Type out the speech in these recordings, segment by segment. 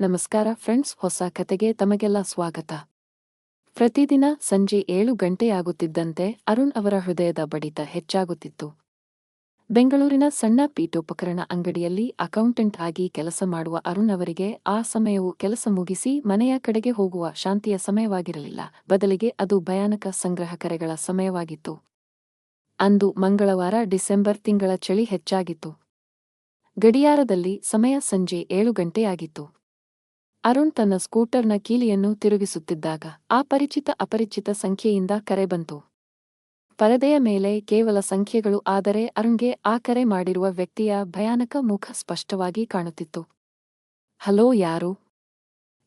ನಮಸ್ಕಾರ ಫ್ರೆಂಡ್ಸ್, ಹೊಸ ಕತೆಗೆ ತಮಗೆಲ್ಲ ಸ್ವಾಗತ. ಪ್ರತಿದಿನ ಸಂಜೆ ಏಳು ಗಂಟೆಯಾಗುತ್ತಿದ್ದಂತೆ ಅರುಣ್ ಅವರ ಹೃದಯದ ಬಡಿತ ಹೆಚ್ಚಾಗುತ್ತಿತ್ತು. ಬೆಂಗಳೂರಿನ ಸಣ್ಣ ಪೀಠೋಪಕರಣ ಅಂಗಡಿಯಲ್ಲಿ ಅಕೌಂಟೆಂಟ್ ಆಗಿ ಕೆಲಸ ಮಾಡುವ ಅರುಣ್ ಅವರಿಗೆ ಆ ಸಮಯವು ಕೆಲಸ ಮುಗಿಸಿ ಮನೆಯ ಕಡೆಗೆ ಹೋಗುವ ಶಾಂತಿಯ ಸಮಯವಾಗಿರಲಿಲ್ಲ. ಬದಲಿಗೆ ಅದು ಭಯಾನಕ ಸಂಗ್ರಹ ಕರೆಗಳ ಸಮಯವಾಗಿತ್ತು. ಅಂದು ಮಂಗಳವಾರ ಡಿಸೆಂಬರ್ ತಿಂಗಳ ಚಳಿ ಹೆಚ್ಚಾಗಿತ್ತು. ಗಡಿಯಾರದಲ್ಲಿ ಸಮಯ ಸಂಜೆ ಏಳು ಗಂಟೆಯಾಗಿತ್ತು. ಅರುಣ್ ತನ್ನ ಸ್ಕೂಟರ್ನ ಕೀಲಿಯನ್ನು ತಿರುಗಿಸುತ್ತಿದ್ದಾಗ ಆ ಪರಿಚಿತ ಅಪರಿಚಿತ ಸಂಖ್ಯೆಯಿಂದ ಕರೆ ಬಂತು. ಪರದೆಯ ಮೇಲೆ ಕೇವಲ ಸಂಖ್ಯೆಗಳು ಆದರೆ ಅರುಣ್ಗೆ ಆ ಕರೆ ಮಾಡಿರುವ ವ್ಯಕ್ತಿಯ ಭಯಾನಕ ಮುಖ ಸ್ಪಷ್ಟವಾಗಿ ಕಾಣುತ್ತಿತ್ತು. ಹಲೋ ಯಾರು?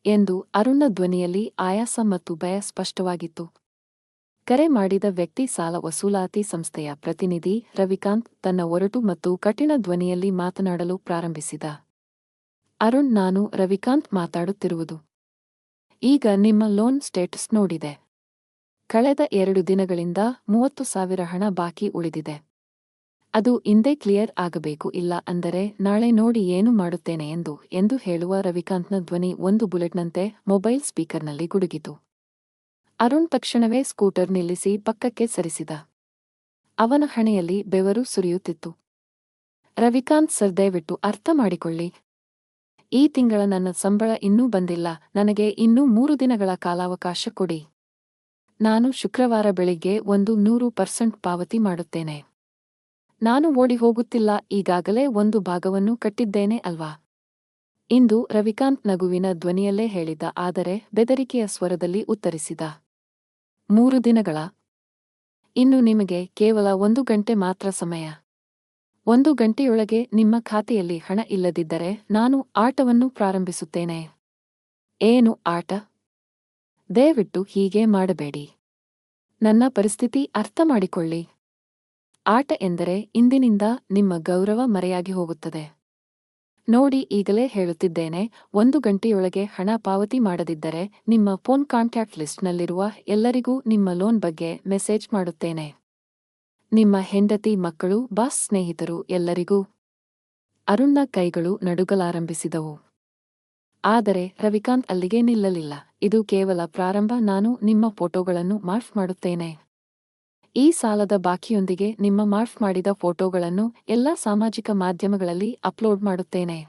ಎಂದು ಅರುಣ್ನ ಧ್ವನಿಯಲ್ಲಿ ಆಯಾಸ ಮತ್ತು ಭಯ ಸ್ಪಷ್ಟವಾಗಿತ್ತು. ಕರೆ ಮಾಡಿದ ವ್ಯಕ್ತಿ ಸಾಲ ವಸೂಲಾತಿ ಸಂಸ್ಥೆಯ ಪ್ರತಿನಿಧಿ ರವಿಕಾಂತ್ ತನ್ನ ಒರಟು ಮತ್ತು ಕಠಿಣ ಧ್ವನಿಯಲ್ಲಿ ಮಾತನಾಡಲು ಪ್ರಾರಂಭಿಸಿದ. ಅರುಣ್ ನಾನು ರವಿಕಾಂತ್ ಮಾತಾಡುತ್ತಿರುವುದು. ಈಗ ನಿಮ್ಮ ಲೋನ್ ಸ್ಟೇಟಸ್ ನೋಡಿದೆ. ಕಳೆದ ಎರಡು ದಿನಗಳಿಂದ ಮೂವತ್ತು ಸಾವಿರ ಹಣ ಬಾಕಿ ಉಳಿದಿದೆ. ಅದು ಇಂದೇ ಕ್ಲಿಯರ್ ಆಗಬೇಕು ಇಲ್ಲ ಅಂದರೆ ನಾಳೆ ನೋಡಿ ಏನು ಮಾಡುತ್ತೇನೆ ಎಂದು ಎಂದು ಹೇಳುವ ರವಿಕಾಂತ್ನ ಧ್ವನಿ ಒಂದು ಬುಲೆಟ್ನಂತೆ ಮೊಬೈಲ್ ಸ್ಪೀಕರ್ನಲ್ಲಿ ಗುಡುಗಿತು. ಅರುಣ್ ತಕ್ಷಣವೇ ಸ್ಕೂಟರ್ ನಿಲ್ಲಿಸಿ ಪಕ್ಕಕ್ಕೆ ಸರಿಸಿದ. ಅವನ ಹಣೆಯಲ್ಲಿ ಬೆವರು ಸುರಿಯುತ್ತಿತ್ತು. ರವಿಕಾಂತ್ ಸರ್, ದಯವಿಟ್ಟು ಅರ್ಥ ಮಾಡಿಕೊಳ್ಳಿ. ಈ ತಿಂಗಳ ನನ್ನ ಸಂಬಳ ಇನ್ನೂ ಬಂದಿಲ್ಲ. ನನಗೆ ಇನ್ನೂ ಮೂರು ದಿನಗಳ ಕಾಲಾವಕಾಶ ಕೊಡಿ. ನಾನು ಶುಕ್ರವಾರ ಬೆಳಿಗ್ಗೆ ಒಂದು ನೂರು ಪರ್ಸೆಂಟ್ ಪಾವತಿ ಮಾಡುತ್ತೇನೆ. ನಾನು ಓಡಿ ಹೋಗುತ್ತಿಲ್ಲ. ಈಗಾಗಲೇ ಒಂದು ಭಾಗವನ್ನು ಕಟ್ಟಿದ್ದೇನೆ ಅಲ್ವಾ? ಇಂದು ರವಿಕಾಂತ್ ನಗುವಿನ ಧ್ವನಿಯಲ್ಲೇ ಹೇಳಿದ, ಆದರೆ ಬೆದರಿಕೆಯ ಸ್ವರದಲ್ಲಿ ಉತ್ತರಿಸಿದ, ಮೂರು ದಿನಗಳ? ಇನ್ನು ನಿಮಗೆ ಕೇವಲ ಒಂದು ಗಂಟೆ ಮಾತ್ರ ಸಮಯ. ಒಂದು ಗಂಟೆಯೊಳಗೆ ನಿಮ್ಮ ಖಾತೆಯಲ್ಲಿ ಹಣ ಇಲ್ಲದಿದ್ದರೆ ನಾನು ಆಟವನ್ನು ಪ್ರಾರಂಭಿಸುತ್ತೇನೆ. ಏನು ಆಟ? ದಯವಿಟ್ಟು ಹೀಗೆ ಮಾಡಬೇಡಿ. ನನ್ನ ಪರಿಸ್ಥಿತಿ ಅರ್ಥ ಮಾಡಿಕೊಳ್ಳಿ ಆಟ ಎಂದರೆ ಇಂದಿನಿಂದ ನಿಮ್ಮ ಗೌರವ ಮರೆಯಾಗಿ ಹೋಗುತ್ತದೆ. ನೋಡಿ, ಈಗಲೇ ಹೇಳುತ್ತಿದ್ದೇನೆ, ಒಂದು ಗಂಟೆಯೊಳಗೆ ಹಣ ಪಾವತಿ ಮಾಡದಿದ್ದರೆ ನಿಮ್ಮ ಫೋನ್ ಕಾಂಟ್ಯಾಕ್ಟ್ ಲಿಸ್ಟ್ನಲ್ಲಿರುವ ಎಲ್ಲರಿಗೂ ನಿಮ್ಮ ಲೋನ್ ಬಗ್ಗೆ ಮೆಸೇಜ್ ಮಾಡುತ್ತೇನೆ. ನಿಮ್ಮ ಹೆಂಡತಿ, ಮಕ್ಕಳು, ಬಾಸ್ ಸ್ನೇಹಿತರು ಎಲ್ಲರಿಗೂ ಅರುಣ್ನ ಕೈಗಳು ನಡುಗಲಾರಂಭಿಸಿದವು. ಆದರೆ ರವಿಕಾಂತ್ ಅಲ್ಲಿಗೆ ನಿಲ್ಲಲಿಲ್ಲ. ಇದು ಕೇವಲ ಪ್ರಾರಂಭ, ನಾನು ನಿಮ್ಮ ಫೋಟೋಗಳನ್ನು ಮಾರ್ಫ್ ಮಾಡುತ್ತೇನೆ. ಈ ಸಾಲದ ಬಾಕಿಯೊಂದಿಗೆ ನಿಮ್ಮ ಮಾರ್ಫ್ ಮಾಡಿದ ಫೋಟೋಗಳನ್ನು ಎಲ್ಲಾ ಸಾಮಾಜಿಕ ಮಾಧ್ಯಮಗಳಲ್ಲಿ ಅಪ್ಲೋಡ್ ಮಾಡುತ್ತೇನೆ.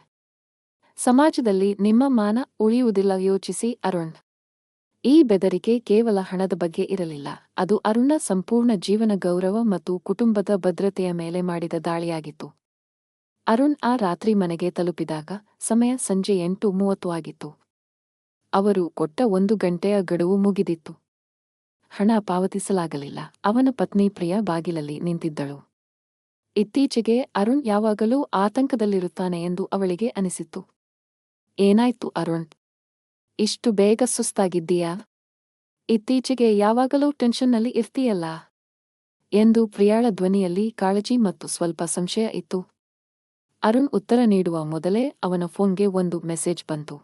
ಸಮಾಜದಲ್ಲಿ ನಿಮ್ಮ ಮಾನ ಉಳಿಯುವುದಿಲ್ಲ ಯೋಚಿಸಿ, ಅರುಣ್. ಈ ಬೆದರಿಕೆ ಕೇವಲ ಹಣದ ಬಗ್ಗೆ ಇರಲಿಲ್ಲ. ಅದು ಅರುಣ್ನ ಸಂಪೂರ್ಣ ಜೀವನ ಗೌರವ ಮತ್ತು ಕುಟುಂಬದ ಭದ್ರತೆಯ ಮೇಲೆ ಮಾಡಿದ ದಾಳಿಯಾಗಿತ್ತು. ಅರುಣ್ ಆ ರಾತ್ರಿ ಮನೆಗೆ ತಲುಪಿದಾಗ ಸಮಯ ಸಂಜೆ ಎಂಟು ಮೂವತ್ತು ಆಗಿತ್ತು. ಅವರು ಕೊಟ್ಟ ಒಂದು ಗಂಟೆಯ ಗಡುವು ಮುಗಿದಿತ್ತು. ಹಣ ಪಾವತಿಸಲಾಗಲಿಲ್ಲ. ಅವನ ಪತ್ನಿ ಪ್ರಿಯ ಬಾಗಿಲಲ್ಲಿ ನಿಂತಿದ್ದಳು. ಇತ್ತೀಚೆಗೆ ಅರುಣ್ ಯಾವಾಗಲೂ ಆತಂಕದಲ್ಲಿರುತ್ತಾನೆ ಎಂದು ಅವಳಿಗೆ ಅನಿಸಿತ್ತು. ಏನಾಯ್ತು ಅರುಣ್? ಇಷ್ಟು ಬೇಗ ಸುಸ್ತಾಗಿದ್ದೀಯಾ? ಇತ್ತೀಚೆಗೆ ಯಾವಾಗಲೂ ಟೆನ್ಷನ್ನಲ್ಲಿ ಇರ್ತೀಯಲ್ಲ? ಎಂದು ಪ್ರಿಯಾಳ ಧ್ವನಿಯಲ್ಲಿ ಕಾಳಜಿ ಮತ್ತು ಸ್ವಲ್ಪ ಸಂಶಯ ಇತ್ತು. ಅರುಣ್ ಉತ್ತರ ನೀಡುವ ಮೊದಲೇ ಅವನ ಫೋನ್ಗೆ ಒಂದು ಮೆಸೇಜ್ ಬಂತು.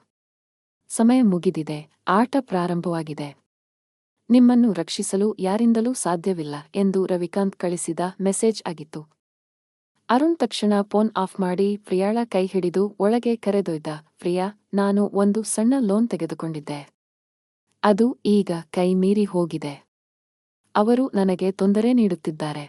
ಸಮಯ ಮುಗಿದಿದೆ, ಆಟ ಪ್ರಾರಂಭವಾಗಿದೆ. ನಿಮ್ಮನ್ನು ರಕ್ಷಿಸಲು ಯಾರಿಂದಲೂ ಸಾಧ್ಯವಿಲ್ಲ ಎಂದು ರವಿಕಾಂತ್ ಕಳಿಸಿದ ಮೆಸೇಜ್ ಆಗಿತ್ತು. ಅರುಣ್ ತಕ್ಷಣ ಫೋನ್ ಆಫ್ ಮಾಡಿ, ಪ್ರಿಯಾಳ ಕೈ ಹಿಡಿದು ಒಳಗೆ ಕರೆದೊಯ್ದ, ಪ್ರಿಯಾ, ನಾನು ಒಂದು ಸಣ್ಣ ಲೋನ್ ತೆಗೆದುಕೊಂಡಿದ್ದೆ. ಅದು ಈಗ ಕೈ ಮೀರಿ ಹೋಗಿದೆ. ಅವರು ನನಗೆ ತೊಂದರೆ ನೀಡುತ್ತಿದ್ದಾರೆ.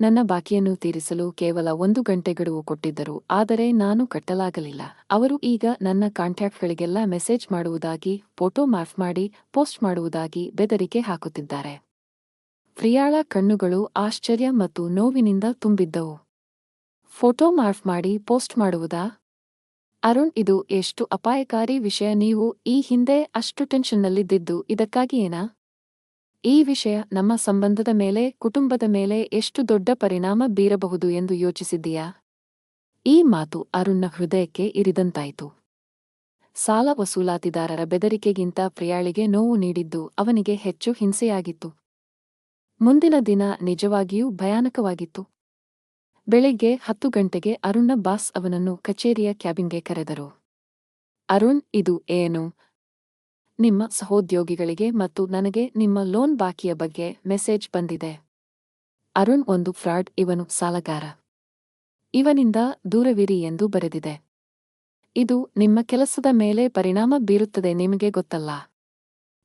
ನನ್ನ ಬಾಕಿಯನ್ನು ತೀರಿಸಲು ಕೇವಲ ಒಂದು ಗಂಟೆ ಗಡುವು ಕೊಟ್ಟಿದ್ದರು, ಆದರೆ ನಾನು ಕಟ್ಟಲಾಗಲಿಲ್ಲ. ಅವರು ಈಗ ನನ್ನ ಕಾಂಟ್ಯಾಕ್ಟ್ಗಳಿಗೆಲ್ಲ ಮೆಸೇಜ್ ಮಾಡುವುದಾಗಿ, ಫೋಟೋ ಮಾಫ್ ಮಾಡಿ, ಪೋಸ್ಟ್ ಮಾಡುವುದಾಗಿ ಬೆದರಿಕೆ ಹಾಕುತ್ತಿದ್ದಾರೆ. ಪ್ರಿಯಾಳ ಕಣ್ಣುಗಳು ಆಶ್ಚರ್ಯ ಮತ್ತು ನೋವಿನಿಂದ ತುಂಬಿದ್ದವು. ಫೋಟೋ ಮಾರ್ಫ್ ಮಾಡಿ ಪೋಸ್ಟ್ ಮಾಡುವುದಾ? ಅರುಣ್, ಇದು ಎಷ್ಟು ಅಪಾಯಕಾರಿ ವಿಷಯ. ನೀವು ಈ ಹಿಂದೆ ಅಷ್ಟು ಇದಕ್ಕಾಗಿ ಇದಕ್ಕಾಗಿಯೇನಾ ಈ ವಿಷಯ ನಮ್ಮ ಸಂಬಂಧದ ಮೇಲೆ, ಕುಟುಂಬದ ಮೇಲೆ ಎಷ್ಟು ದೊಡ್ಡ ಪರಿಣಾಮ ಬೀರಬಹುದು ಎಂದು ಯೋಚಿಸಿದ್ದೀಯಾ? ಈ ಮಾತು ಅರುಣ್ನ ಹೃದಯಕ್ಕೆ ಇರಿದಂತಾಯಿತು. ಸಾಲ ವಸೂಲಾತಿದಾರರ ಬೆದರಿಕೆಗಿಂತ ಪ್ರಿಯಾಳಿಗೆ ನೋವು ನೀಡಿದ್ದು ಅವನಿಗೆ ಹೆಚ್ಚು ಹಿಂಸೆಯಾಗಿತ್ತು. ಮುಂದಿನ ದಿನ ನಿಜವಾಗಿಯೂ ಭಯಾನಕವಾಗಿತ್ತು. ಬೆಳಿಗ್ಗೆ ಹತ್ತು ಗಂಟೆಗೆ ಅರುಣ್ ಬಾಸ್ ಅವನನ್ನು ಕಚೇರಿಯ ಕ್ಯಾಬಿನ್ಗೆ ಕರೆದರು. ಅರುಣ್, ಇದು ಏನು? ನಿಮ್ಮ ಸಹೋದ್ಯೋಗಿಗಳಿಗೆ ಮತ್ತು ನನಗೆ ನಿಮ್ಮ ಲೋನ್ ಬಾಕಿಯ ಬಗ್ಗೆ ಮೆಸೇಜ್ ಬಂದಿದೆ. ಅರುಣ್ ಒಂದು ಫ್ರಾಡ್, ಇವನು ಸಾಲಗಾರ. ಇವನಿಂದ ದೂರವಿರಿ ಎಂದು ಬರೆದಿದೆ. ಇದು ನಿಮ್ಮ ಕೆಲಸದ ಮೇಲೆ ಪರಿಣಾಮ ಬೀರುತ್ತದೆ ನಿಮಗೆ ಗೊತ್ತಲ್ಲ.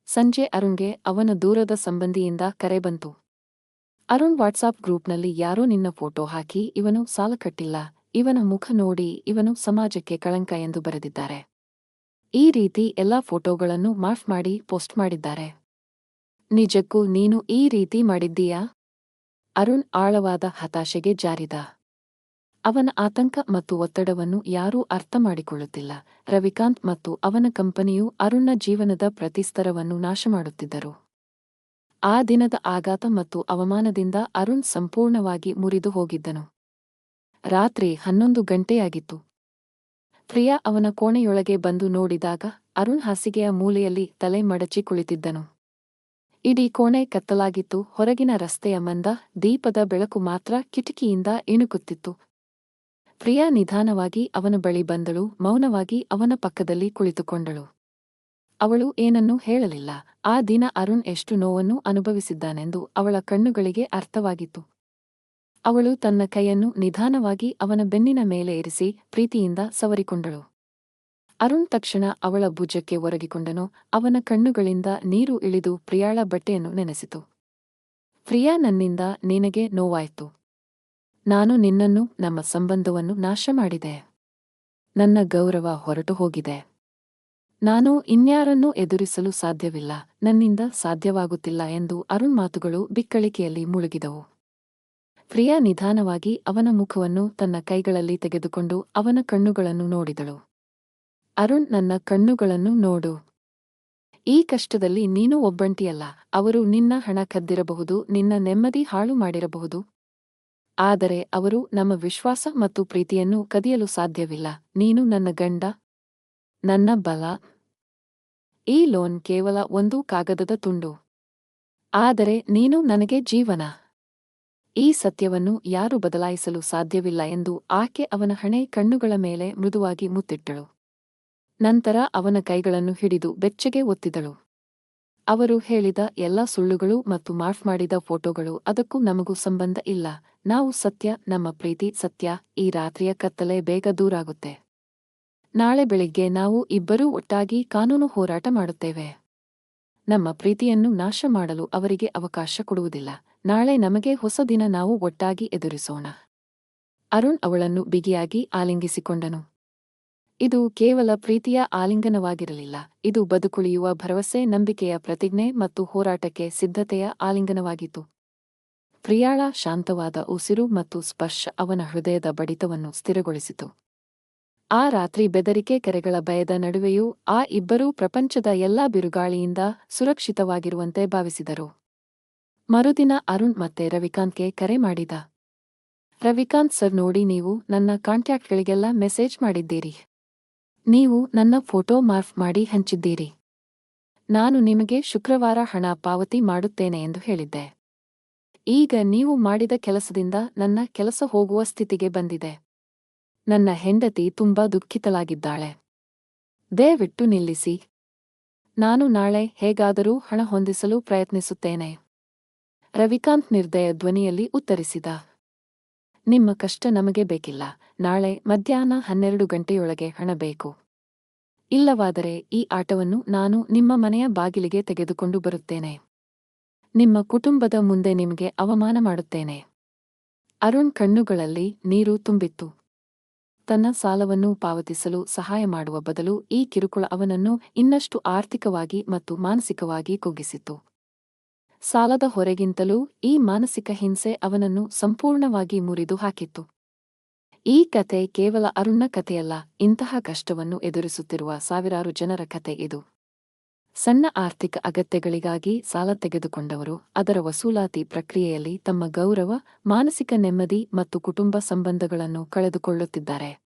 ಸಂಜೆ ಅರುಣ್ಗೆ ಅವನ ದೂರದ ಸಂಬಂಧಿಯಿಂದ ಕರೆ ಬಂತು. ಅರುಣ್ ವಾಟ್ಸಾಪ್ ಗ್ರೂಪ್ನಲ್ಲಿ ಯಾರೋ ನಿನ್ನ ಫೋಟೋ ಹಾಕಿ ಇವನು ಸಾಲ ಕಟ್ಟಿಲ್ಲ, ಇವನ ಮುಖ ನೋಡಿ ಇವನು ಸಮಾಜಕ್ಕೆ ಕಳಂಕ ಎಂದು ಬರೆದಿದ್ದಾರೆ. ಈ ರೀತಿ ಎಲ್ಲಾ ಫೋಟೋಗಳನ್ನು ಮಾಫ್ ಮಾಡಿ ಪೋಸ್ಟ್ ಮಾಡಿದ್ದಾರೆ. ನಿಜಕ್ಕೂ ನೀನು ಈ ರೀತಿ ಮಾಡಿದ್ದೀಯಾ? ಅರುಣ್ ಆಳವಾದ ಹತಾಶೆಗೆ ಜಾರಿದ. ಅವನ ಆತಂಕ ಮತ್ತು ಒತ್ತಡವನ್ನು ಯಾರೂ ಅರ್ಥ ಮಾಡಿಕೊಳ್ಳುತ್ತಿಲ್ಲ. ರವಿಕಾಂತ್ ಮತ್ತು ಅವನ ಕಂಪನಿಯು ಅರುಣ್ನ ಜೀವನದ ಪ್ರತಿಸ್ತರವನ್ನು ನಾಶಮಾಡುತ್ತಿದ್ದರು. ಆ ದಿನದ ಆಘಾತ ಮತ್ತು ಅವಮಾನದಿಂದ ಅರುಣ್ ಸಂಪೂರ್ಣವಾಗಿ ಮುರಿದು ಹೋಗಿದ್ದನು. ರಾತ್ರಿ ಹನ್ನೊಂದು ಗಂಟೆಯಾಗಿತ್ತು. ಪ್ರಿಯಾ ಅವನ ಕೋಣೆಯೊಳಗೆ ಬಂದು ನೋಡಿದಾಗ ಅರುಣ್ ಹಾಸಿಗೆಯ ಮೂಲೆಯಲ್ಲಿ ತಲೆ ಮಡಚಿ ಕುಳಿತಿದ್ದನು. ಇಡೀ ಕೋಣೆ ಕತ್ತಲಾಗಿತ್ತು, ಹೊರಗಿನ ರಸ್ತೆಯ ಮಂದ ದೀಪದ ಬೆಳಕು ಮಾತ್ರ ಕಿಟಕಿಯಿಂದ ಇಣುಕುತ್ತಿತ್ತು. ಪ್ರಿಯಾ ನಿಧಾನವಾಗಿ ಅವನ ಬಳಿ ಬಂದಳು, ಮೌನವಾಗಿ ಅವನ ಪಕ್ಕದಲ್ಲಿ ಕುಳಿತುಕೊಂಡಳು. ಅವಳು ಏನನ್ನೂ ಹೇಳಲಿಲ್ಲ. ಆ ದಿನ ಅರುಣ್ ಎಷ್ಟು ನೋವನ್ನು ಅನುಭವಿಸಿದ್ದಾನೆಂದು ಅವಳ ಕಣ್ಣುಗಳಿಗೆ ಅರ್ಥವಾಗಿತ್ತು. ಅವಳು ತನ್ನ ಕೈಯನ್ನು ನಿಧಾನವಾಗಿ ಅವನ ಬೆನ್ನಿನ ಮೇಲೆ ಇರಿಸಿ ಪ್ರೀತಿಯಿಂದ ಸವರಿಕೊಂಡಳು. ಅರುಣ್ ತಕ್ಷಣ ಅವಳ ಭುಜಕ್ಕೆ ಒರಗಿಕೊಂಡನು. ಅವನ ಕಣ್ಣುಗಳಿಂದ ನೀರು ಇಳಿದು ಪ್ರಿಯಾಳ ಬಟ್ಟೆಯನ್ನು ನೆನೆಸಿತು. ಪ್ರಿಯಾ, ನನ್ನಿಂದ ನಿನಗೆ ನೋವಾಯ್ತು. ನಾನು ನಿನ್ನನ್ನು, ನಮ್ಮ ಸಂಬಂಧವನ್ನು ನಾಶ ಮಾಡಿದೆ ನನ್ನ ಗೌರವ ಹೊರಟು ಹೋಗಿದೆ ನಾನು ಇನ್ಯಾರನ್ನೂ ಎದುರಿಸಲು ಸಾಧ್ಯವಿಲ್ಲ, ನನ್ನಿಂದ ಸಾಧ್ಯವಾಗುತ್ತಿಲ್ಲ ಎಂದು ಅರುಣ್ ಮಾತುಗಳು ಬಿಕ್ಕಳಿಕೆಯಲ್ಲಿ ಮುಳುಗಿದವು. ಪ್ರಿಯಾ ನಿಧಾನವಾಗಿ ಅವನ ಮುಖವನ್ನು ತನ್ನ ಕೈಗಳಲ್ಲಿ ತೆಗೆದುಕೊಂಡು ಅವನ ಕಣ್ಣುಗಳನ್ನು ನೋಡಿದಳು. ಅರುಣ್, ನನ್ನ ಕಣ್ಣುಗಳನ್ನು ನೋಡು. ಈ ಕಷ್ಟದಲ್ಲಿ ನೀನು ಒಬ್ಬಂಟಿಯಲ್ಲ, ಅವರು ನಿನ್ನ ಹಣ ಕದ್ದಿರಬಹುದು, ನಿನ್ನ ನೆಮ್ಮದಿ ಹಾಳು ಮಾಡಿರಬಹುದು. ಆದರೆ ಅವರು ನಮ್ಮ ವಿಶ್ವಾಸ ಮತ್ತು ಪ್ರೀತಿಯನ್ನು ಕದಿಯಲು ಸಾಧ್ಯವಿಲ್ಲ, ನೀನು ನನ್ನ ಗಂಡ. ನನ್ನ ಬಲ. ಈ ಲೋನ್ ಕೇವಲ ಒಂದು ಕಾಗದದ ತುಂಡು. ಆದರೆ ನೀನು ನನಗೆ ಜೀವನ. ಈ ಸತ್ಯವನ್ನು ಯಾರು ಬದಲಾಯಿಸಲು ಸಾಧ್ಯವಿಲ್ಲ ಎಂದು ಆಕೆ ಅವನ ಹಣೆ ಕಣ್ಣುಗಳ ಮೇಲೆ ಮೃದುವಾಗಿ ಮುತ್ತಿಟ್ಟಳು. ನಂತರ ಅವನ ಕೈಗಳನ್ನು ಹಿಡಿದು ಬೆಚ್ಚಗೆ ಒತ್ತಿದಳು. ಅವರು ಹೇಳಿದ ಎಲ್ಲ ಸುಳ್ಳುಗಳು ಮತ್ತು ಮಾಫ್ ಮಾಡಿದ ಫೋಟೋಗಳು ಅದಕ್ಕೂ ನಮಗೂ ಸಂಬಂಧ ಇಲ್ಲ. ನಾವು ಸತ್ಯ, ನಮ್ಮ ಪ್ರೀತಿ ಸತ್ಯ, ಈ ರಾತ್ರಿಯ ಕತ್ತಲೆ ಬೇಗ ದೂರಾಗುತ್ತೆ. ನಾಳೆ ಬೆಳಿಗ್ಗೆ ನಾವು ಇಬ್ಬರೂ ಒಟ್ಟಾಗಿ ಕಾನೂನು ಹೋರಾಟ ಮಾಡುತ್ತೇವೆ. ನಮ್ಮ ಪ್ರೀತಿಯನ್ನು ನಾಶ ಮಾಡಲು ಅವರಿಗೆ ಅವಕಾಶ ಕೊಡುವುದಿಲ್ಲ. ನಾಳೆ ನಮಗೆ ಹೊಸ ದಿನ ನಾವು ಒಟ್ಟಾಗಿ ಎದುರಿಸೋಣ. ಅರುಣ್ ಅವಳನ್ನು ಬಿಗಿಯಾಗಿ ಆಲಿಂಗಿಸಿಕೊಂಡನು. ಇದು ಕೇವಲ ಪ್ರೀತಿಯ ಆಲಿಂಗನವಾಗಿರಲಿಲ್ಲ. ಇದು ಬದುಕುಳಿಯುವ ಭರವಸೆ, ನಂಬಿಕೆಯ ಪ್ರತಿಜ್ಞೆ ಮತ್ತು ಹೋರಾಟಕ್ಕೆ ಸಿದ್ಧತೆಯ ಆಲಿಂಗನವಾಗಿತ್ತು. ಪ್ರಿಯಾಳ ಶಾಂತವಾದ ಉಸಿರು ಮತ್ತು ಸ್ಪರ್ಶ ಅವನ ಹೃದಯದ ಬಡಿತವನ್ನು ಸ್ಥಿರಗೊಳಿಸಿತು. ಆ ರಾತ್ರಿ ಬೆದರಿಕೆ ಕೆರೆಗಳ ಭಯದ ನಡುವೆಯೂ ಆ ಇಬ್ಬರೂ ಪ್ರಪಂಚದ ಎಲ್ಲಾ ಬಿರುಗಾಳಿಯಿಂದ ಸುರಕ್ಷಿತವಾಗಿರುವಂತೆ ಭಾವಿಸಿದರು. ಮರುದಿನ ಅರುಣ್ ಮತ್ತೆ ರವಿಕಾಂತ್ಗೆ ಕರೆ ಮಾಡಿದ. ರವಿಕಾಂತ್ ಸರ್ ನೋಡಿ ನೀವು ನನ್ನ ಕಾಂಟ್ಯಾಕ್ಟ್ಗಳಿಗೆಲ್ಲ ಮೆಸೇಜ್ ಮಾಡಿದ್ದೀರಿ. ನೀವು ನನ್ನ ಫೋಟೋ ಮಾರ್ಫ್ ಮಾಡಿ ಹಂಚಿದ್ದೀರಿ. ನಾನು ನಿಮಗೆ ಶುಕ್ರವಾರ ಹಣ ಪಾವತಿ ಮಾಡುತ್ತೇನೆ ಎಂದು ಹೇಳಿದ್ದೆ. ಈಗ ನೀವು ಮಾಡಿದ ಕೆಲಸದಿಂದ ನನ್ನ ಕೆಲಸ ಹೋಗುವ ಸ್ಥಿತಿಗೆ ಬಂದಿದೆ. ನನ್ನ ಹೆಂಡತಿ ತುಂಬಾ ದುಃಖಿತಲಾಗಿದ್ದಾಳೆ ದಯವಿಟ್ಟು ನಿಲ್ಲಿಸಿ. ನಾನು ನಾಳೆ ಹೇಗಾದರೂ ಹಣ ಹೊಂದಿಸಲು ಪ್ರಯತ್ನಿಸುತ್ತೇನೆ. ರವಿಕಾಂತ್ ನಿರ್ದಯ ಧ್ವನಿಯಲ್ಲಿ ಉತ್ತರಿಸಿದ. ನಿಮ್ಮ ಕಷ್ಟ ನಮಗೆ ಬೇಕಿಲ್ಲ. ನಾಳೆ ಮಧ್ಯಾಹ್ನ ಹನ್ನೆರಡು ಗಂಟೆಯೊಳಗೆ ಹಣ ಬೇಕು. ಇಲ್ಲವಾದರೆ ಈ ಆಟವನ್ನು ನಾನು ನಿಮ್ಮ ಮನೆಯ ಬಾಗಿಲಿಗೆ ತೆಗೆದುಕೊಂಡು ಬರುತ್ತೇನೆ. ನಿಮ್ಮ ಕುಟುಂಬದ ಮುಂದೆ ನಿಮಗೆ ಅವಮಾನ ಮಾಡುತ್ತೇನೆ. ಅರುಣ್ ಕಣ್ಣುಗಳಲ್ಲಿ ನೀರು ತುಂಬಿತ್ತು. ತನ್ನ ಸಾಲವನ್ನು ಪಾವತಿಸಲು ಸಹಾಯ ಮಾಡುವ ಬದಲು ಈ ಕಿರುಕುಳ ಅವನನ್ನು ಇನ್ನಷ್ಟು ಆರ್ಥಿಕವಾಗಿ ಮತ್ತು ಮಾನಸಿಕವಾಗಿ ಕುಗ್ಗಿಸಿತು ಸಾಲದ ಹೊರೆಗಿಂತಲೂ ಈ ಮಾನಸಿಕ ಹಿಂಸೆ ಅವನನ್ನು ಸಂಪೂರ್ಣವಾಗಿ ಮುರಿದು ಹಾಕಿತ್ತು. ಈ ಕತೆ ಕೇವಲ ಅರುಣ್ನ ಕಥೆಯಲ್ಲ, ಇಂತಹ ಕಷ್ಟವನ್ನು ಎದುರಿಸುತ್ತಿರುವ ಸಾವಿರಾರು ಜನರ ಕತೆ ಇದು. ಸಣ್ಣ ಆರ್ಥಿಕ ಅಗತ್ಯಗಳಿಗಾಗಿ ಸಾಲ ತೆಗೆದುಕೊಂಡವರು, ಅದರ ವಸೂಲಾತಿ ಪ್ರಕ್ರಿಯೆಯಲ್ಲಿ ತಮ್ಮ ಗೌರವ, ಮಾನಸಿಕ ನೆಮ್ಮದಿ ಮತ್ತು ಕುಟುಂಬ ಸಂಬಂಧಗಳನ್ನು ಕಳೆದುಕೊಳ್ಳುತ್ತಿದ್ದಾರೆ.